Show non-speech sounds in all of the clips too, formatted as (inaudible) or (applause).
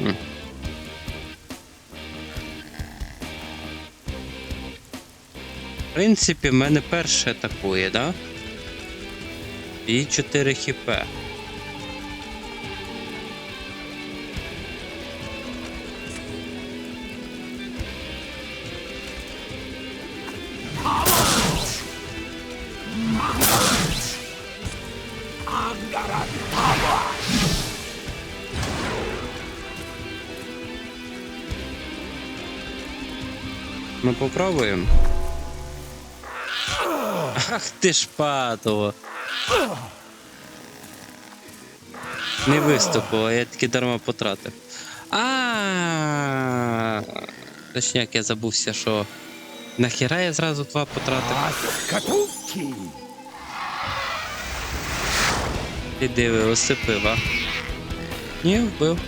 В принципі, в мене перше атакує, да? І 4 хп. Попробуємо. Ах ти ж падло. Не виступило, я таки дарма потратив. А. Точняк, я забувся, що. Нахіра я зразу два потратив. Ти диви, осипив, а? Ні, вбив.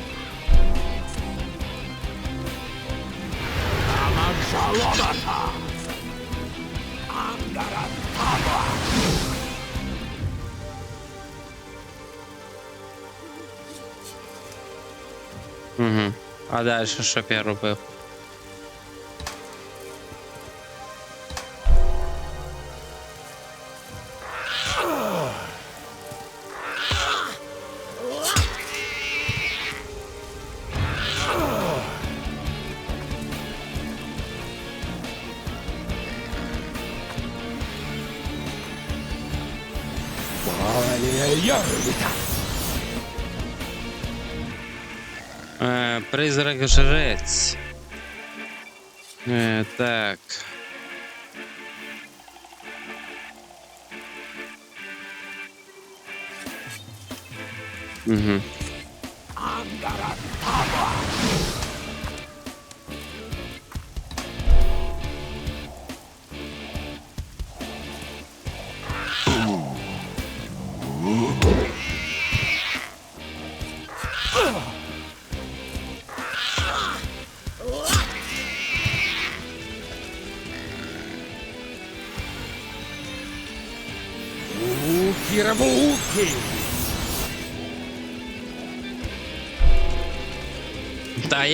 Амаджалоната! Ангаратаба! Угу. А далі що б я робив? Е, призрак жрець. Е, так. Угу.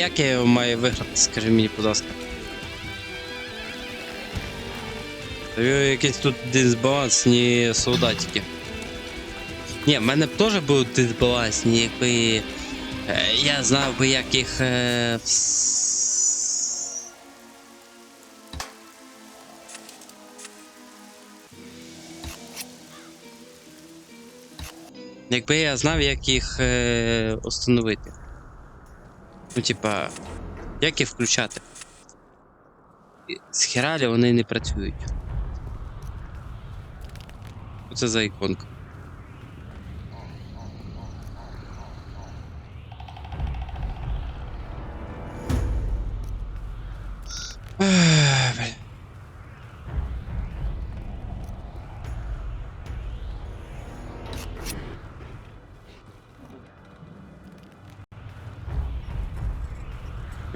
Як я його маю виграти, скажи мені, будь ласка. Якийсь тут дисбалансні солдатики. Ні, в мене б теж були дисбалансні, якби е, я знав би, як їх. Е, Якби я знав, як їх е, установити. Ну, типа, як їх включати? З хералі вони не працюють. Оце за іконка.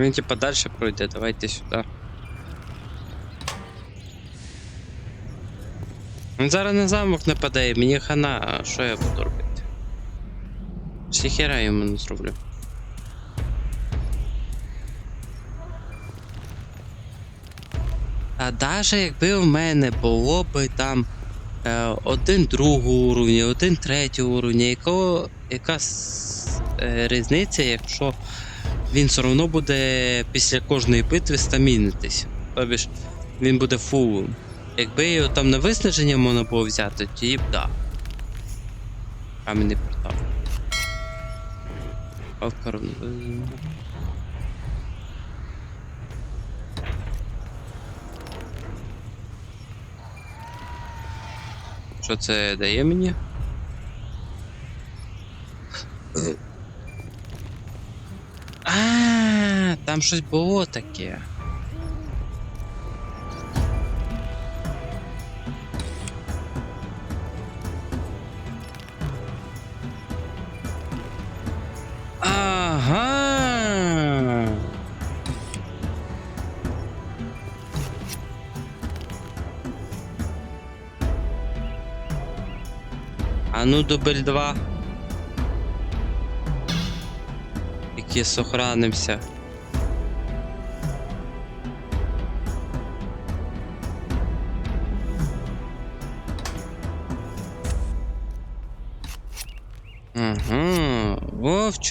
Він типа далі пройде, давайте сюди. Він зараз на замок нападає, мені хана, а що я буду робити? Всі хера йому не зроблю. А даже якби в мене було би там е, один другого уровня, один третього уровня, якого, яка е, різниця, якщо він все одно буде після кожної битви стамінитись. Тобі ж він буде фулом. Якби його там на виснаження можна було взяти, тоді б да. Кам'яний портал. Що це дає мені? Там щось було таке. Ага. А ну дубль 2. Який тільки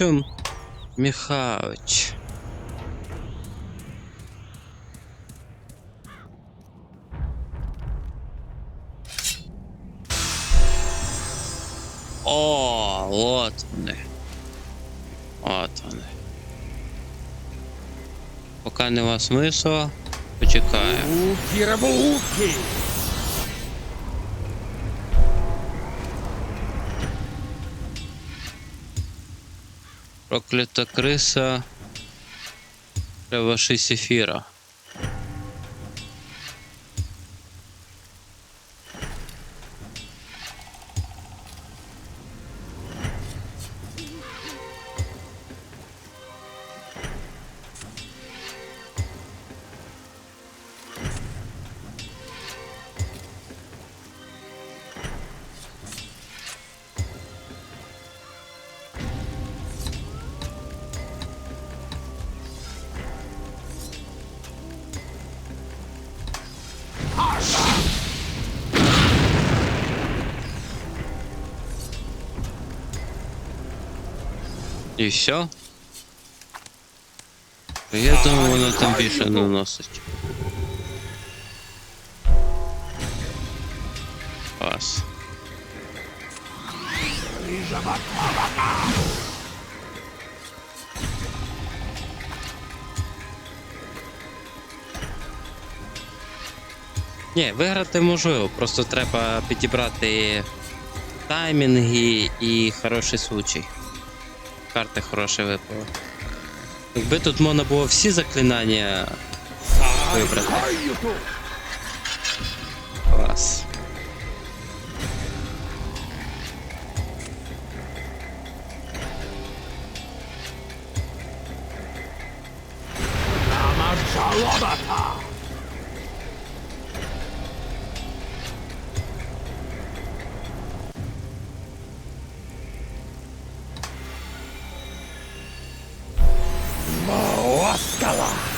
в Михайлович. О, от вони. От вони. Поки не вас смисла, почекаємо. Уки рабуки. Проклята криса. Треба шість ефіра. І все. Я думаю, воно там більше наносить. Клас. Ні, виграти можливо, просто треба підібрати таймінги і хороший случай. Карти хороші випали. Якби тут можна було всі заклинання вибрати. 干了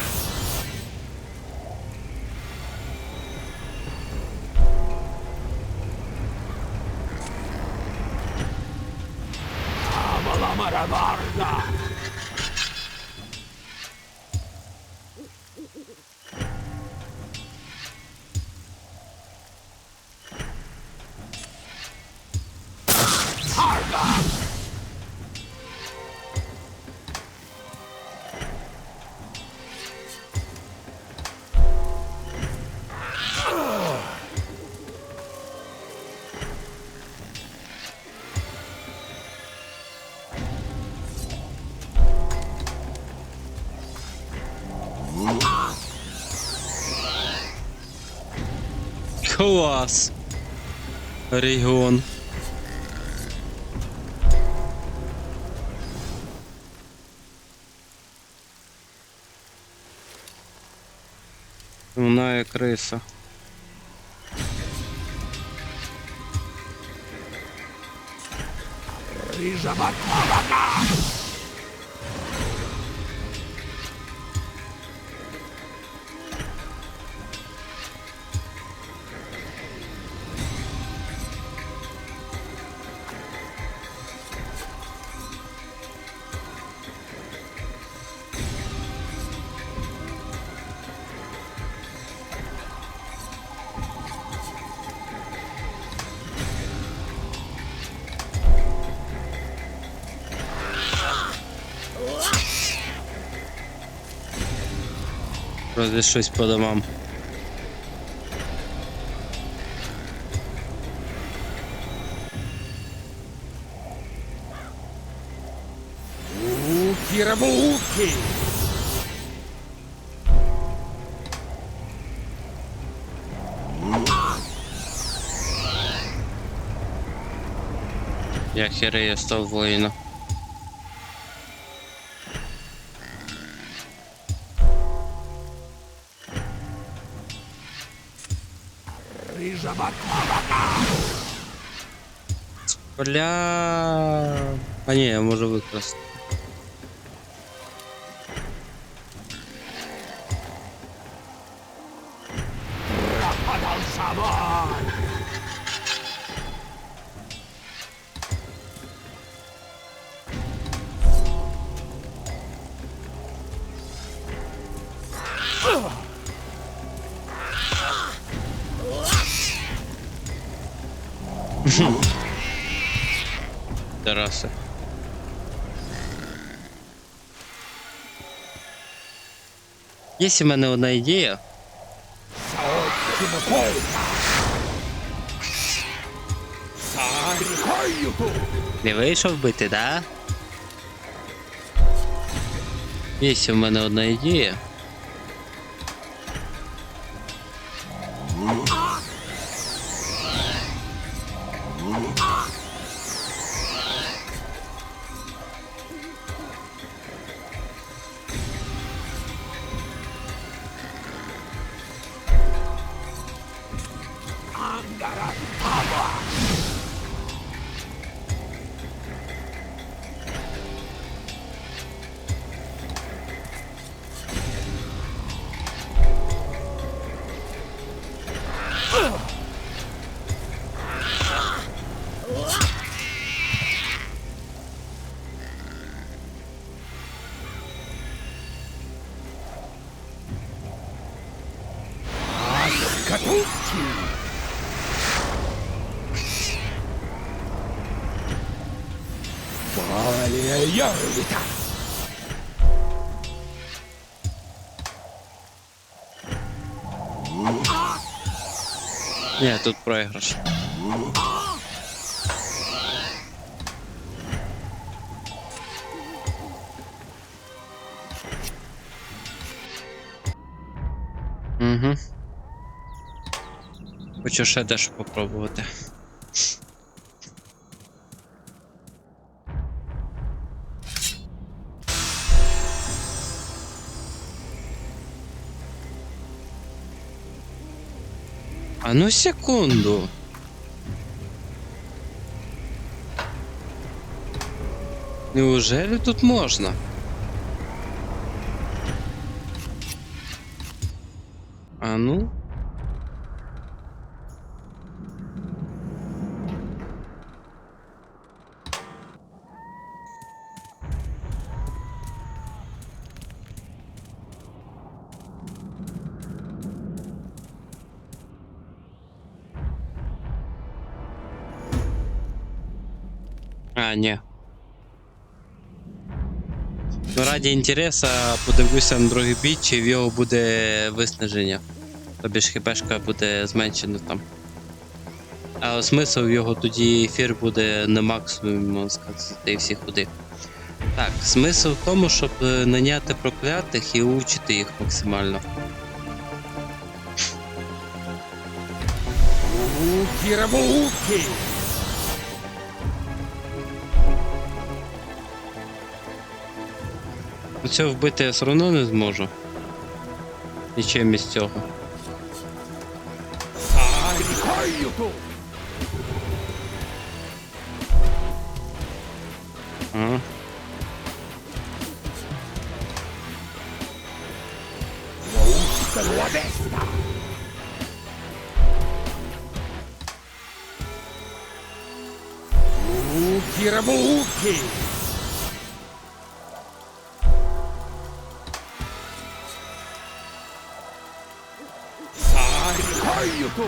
Клас. Регіон. Вона є криса. Рижабакабака. Розве щось по домам. Уки рабуки. Я херею став воїном. Бля. А ні, я можу викрасти. Mm-hmm. (laughs) Тараси. Є у мене одна ідея. Не вийшов бити, да? Є у мене одна ідея. Далее Ні, тут проіграш. Угу. Хочу ще дещо попробувати. А ну секунду. Неужели тут можна? А ну? А. Ну, раді інтереса подивлюся на другий бій, чи в його буде виснаження. Тобі ж хіпешка буде зменшена там. А смисл в його тоді ефір буде на максимум, можна сказати, і всі ходи. Так, смисл в тому, щоб е, наняти проклятих і учити їх максимально. Уки-рабуки. Цього вбити я все одно не зможу. Нічим із цього. Ага. Уки-рабуки. Тут.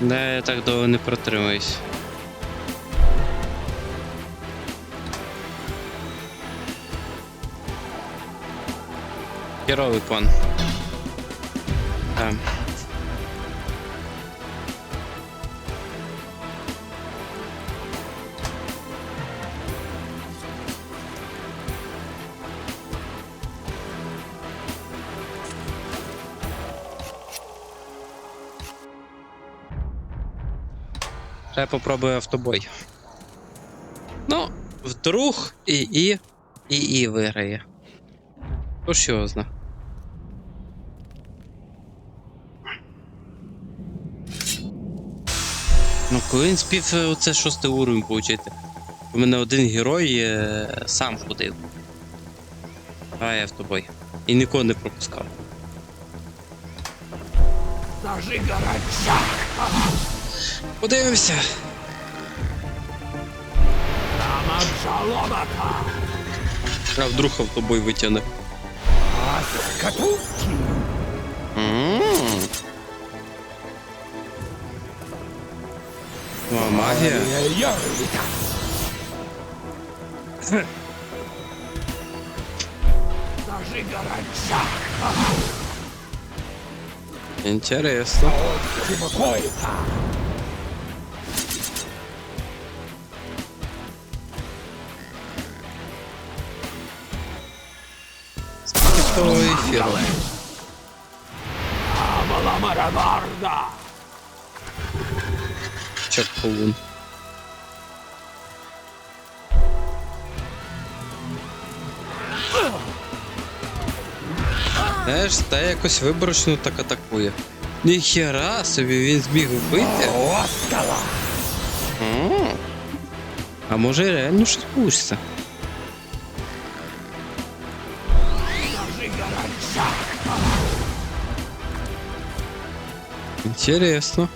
Да, я так довго не протримаюсь. Херовий план. Так. Ще попробую автобой. Ну, вдруг і і і і виграє. Хто ж його зна. Ну, коли він спів оце шостий уровень получити. У мене один герой е, сам ходив. А я в. І нікого не пропускав. Зажигарачак. Подивимося. А вдруг автобой витягне. О, магія. Інтересно. Того ефіру? Чаклун. Знаєш, та якось виборочно так атакує. Ніхера собі він зміг вбити. Оскала. А може реально щось получиться? Интересно.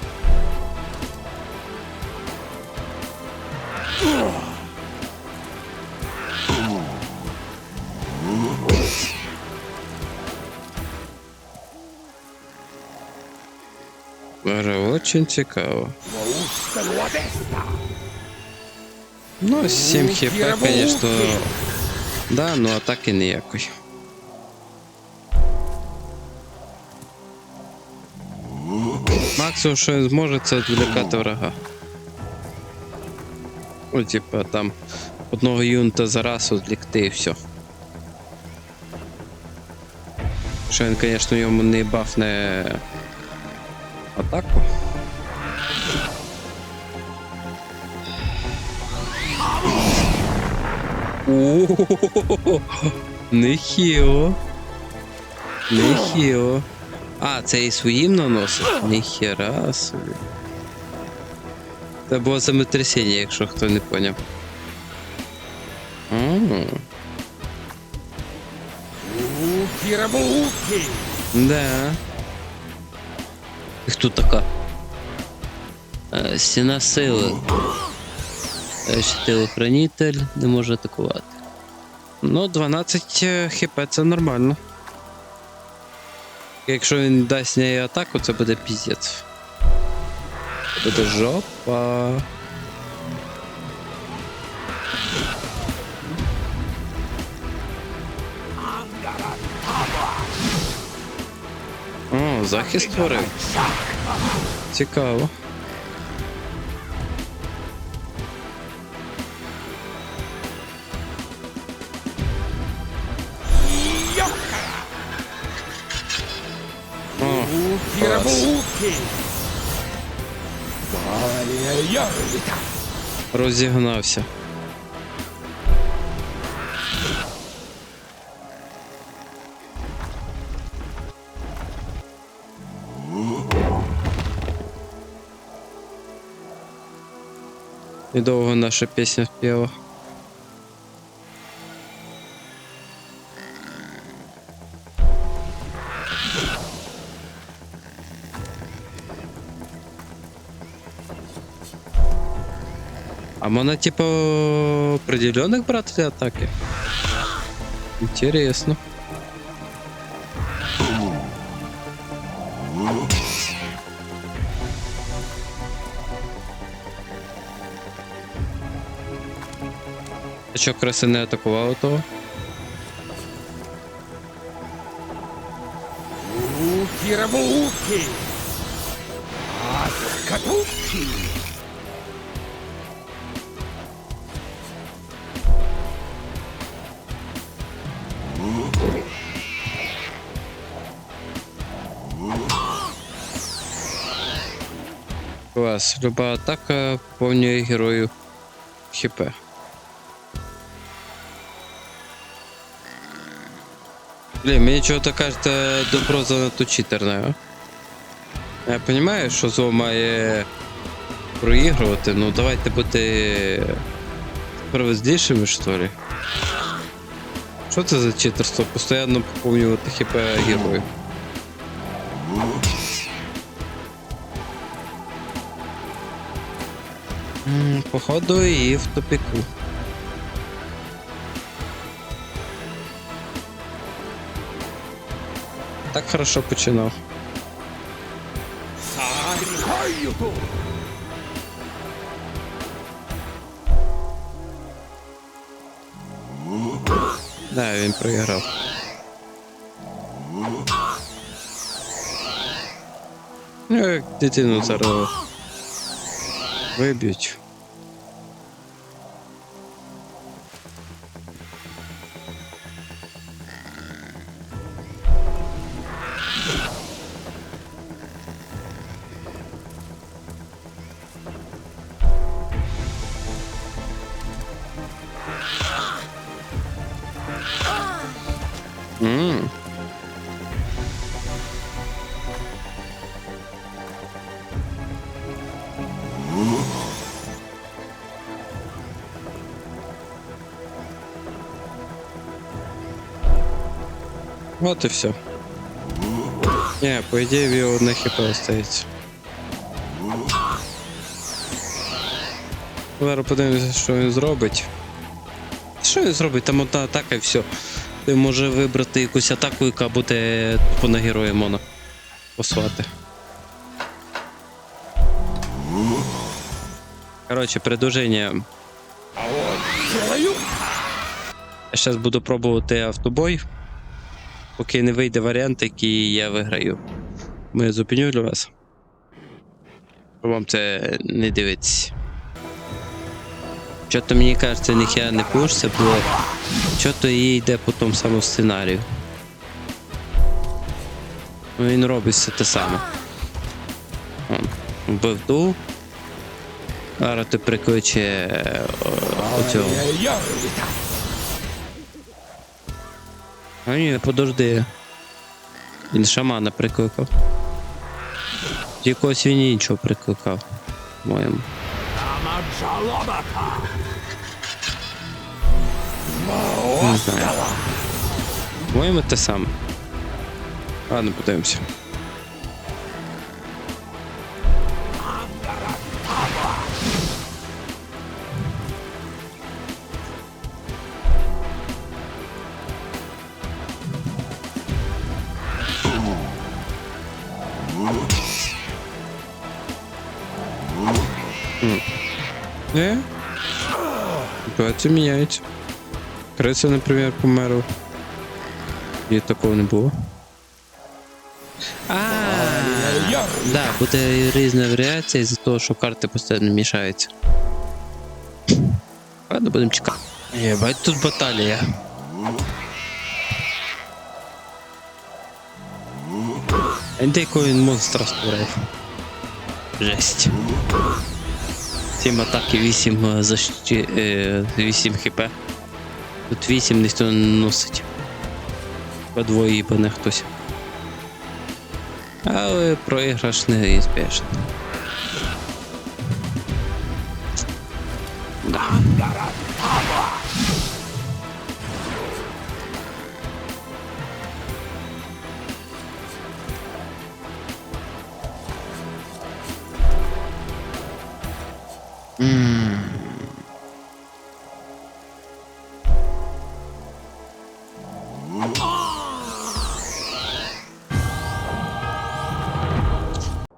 Бере, Очень цікаво. Воуска Одеста. Ну, 7 Ну, хп, Кіра конечно. Вовки. Да, ну атаки ніякої. Максимум, що зможе, це відволікати врага. Ну, типа там одного юнта за раз відвлікти і все. Що він, звісно, йому не бафне атаку. Нехіло. Нехіло. А, це і своїм наносить? Ніхера собі. Це було землетрясіння, якщо хто не поняв. М, Кірамуки. Да. Хто така? Е, Стіна сили. Е, ще Телохранитель не може атакувати. Ну, 12 е, хп це нормально. Якщо він дасть неї атаку, це буде піздець. Буде жопа. О, захист створив. Цікаво. Розігнався. І довго наша пісня спіла. А можна, типа, определенных брать для атаки? Интересно. А що, краси не атакувало того? Кірамуки. Аскатуки. Клас. Люба атака поповнює герою хп. Блін, мені чого-то кажете, добро занадто читерне? Я розумію, що зло має проігрувати, ну давайте бути справедливішими, що ли. Що це за читерство? Постоянно поповнювати хп героїв. Походу и в тупику. Так хорошо починав. Да, он проіграв. Ну, як дитину зараз виб'ють. Вот и все. Не, по идее, в його одне хп остається. Зараз подивимося, що він зробить. Що він зробить? Там одна атака і все. Ти може вибрати якусь атаку, яка буде тупо на героя Мона. Послати. Коротше, предложення. Я зараз буду пробувати автобой. Поки не вийде варіант, який я виграю. Ми зупиню для вас. Вам це не дивитися. Що-то мені кажеться, ніхера не получиться, бо що-то їй йде по тому самому сценарію. Ну, Він робить все те саме. Вбив ту. Зараз ти прикличе е, оцього. А ні, подожди. Він шамана прикликав. Якогось він іншого прикликав. Моєму. Не знаю. Моєму те саме. Ладно, подивимося. Не? Ситуація міняється. Криця, наприклад, померла. І такого не було. А, да, буде різна варіація із-за того, що карти постійно мішаються. Ладно, будемо чекати. Єбать, тут баталія. Індейко він монстра створив. Жесть. 7 атаки, 8 защиті, е, 8 хп. Тут 8 ніхто не носить. По двоє їбане хтось. Але проіграш не ізбежний.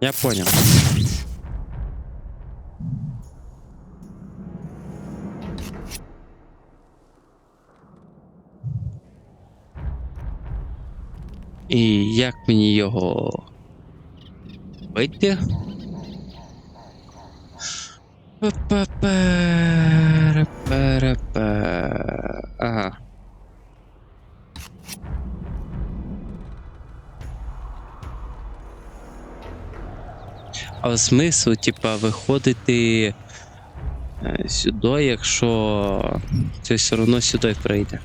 Я понял. І як мені його вийти? Ага. А смисл, типа, виходити е, сюди, якщо це все одно сюди прийде.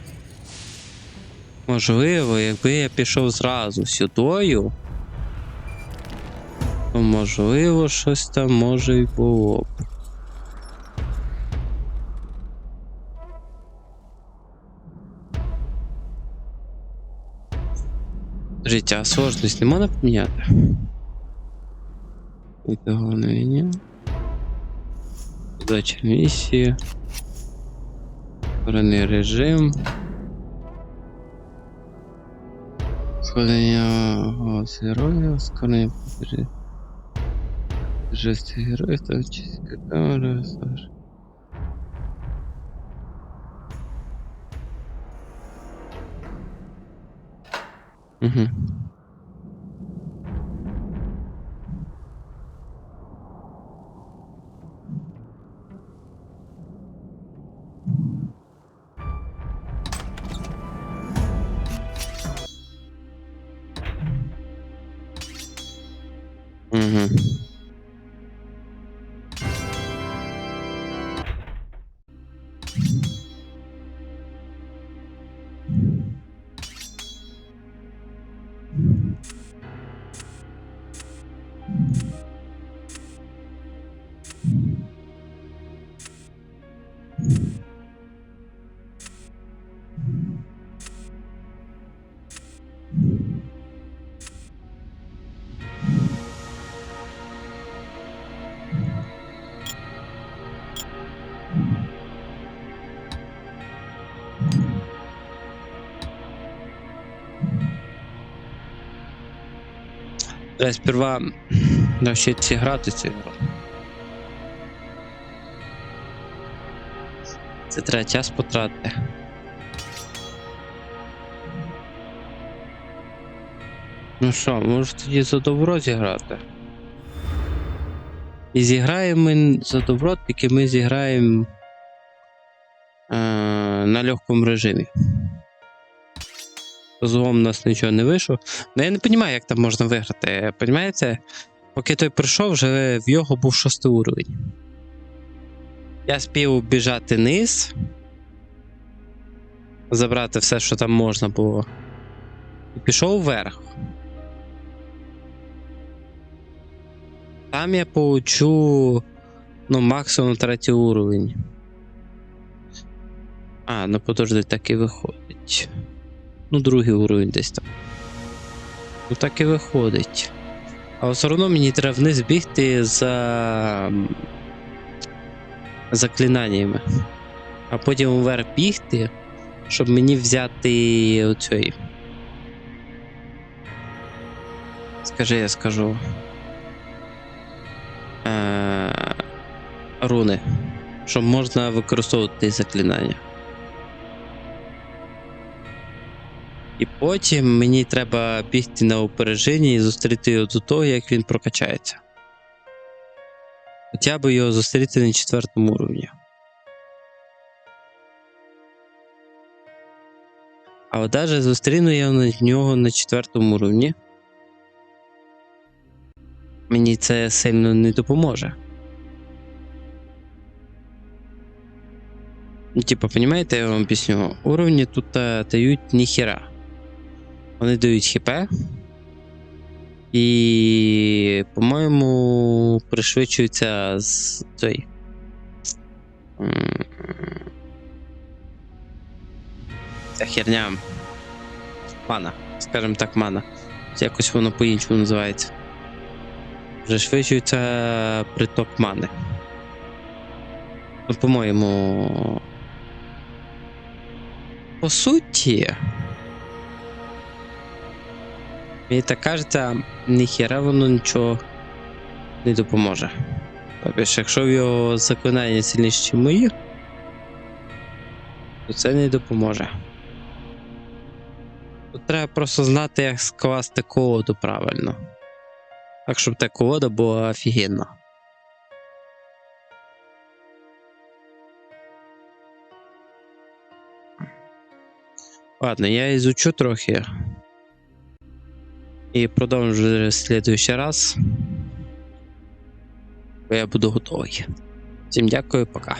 Можливо, якби я пішов зразу сюдою, то можливо щось там може й було б. Життя сложність не можна поміняти. Відновлення. Задача місії. Створений режим. Скорення голос героя, скорення подержи. Жесть героя, там чистка камера. Угу. Угу. Треба сперва навчитися грати цю гру. Це треба час потратити. Ну що, може тоді за добро зіграти? І зіграємо ми за добро, тільки ми зіграємо е, на легкому режимі. Злом у нас нічого не вийшло. Ну я не розумію, як там можна виграти. Понімаєте? Поки той прийшов, вже в його був шостий уровень. Я спів біжати низ. Забрати все, що там можна було. І пішов вверх. Там я получу ну, максимум третій уровень. А, ну подожди, так і виходить. Ну, другий уровень десь там. Ну так і виходить. А все одно мені треба вниз бігти за заклинаннями. А потім вверх бігти, щоб мені взяти оцей. Скажи, я скажу. Е- руни. Щоб можна використовувати заклинання. Потім мені треба бігти на опереження і зустріти його до того, як він прокачається. Хоча б його зустріти на четвертому уровні. А от даже зустріну я на нього на четвертому уровні. Мені це сильно не допоможе. Ну, типа, понимаете, я вам объясню. Уровни тут а, дають ніхера. Вони дають хп. І, по-моєму, пришвидшується з цей. Ця херня. Мана. Скажем так, мана. Якось воно по-іншому називається. Пришвидшується приток мани. Ну, по-моєму. По суті. Мені так кажеться, ніхера воно нічого не допоможе. Тобто, якщо в його заклинання ніж мої, то це не допоможе. Тут треба просто знати, як скласти колоду правильно. Так, щоб та колода була офігенна. Ладно, я изучу трохи. І продовжу в следующий раз. Я буду готовий. Всім дякую, пока.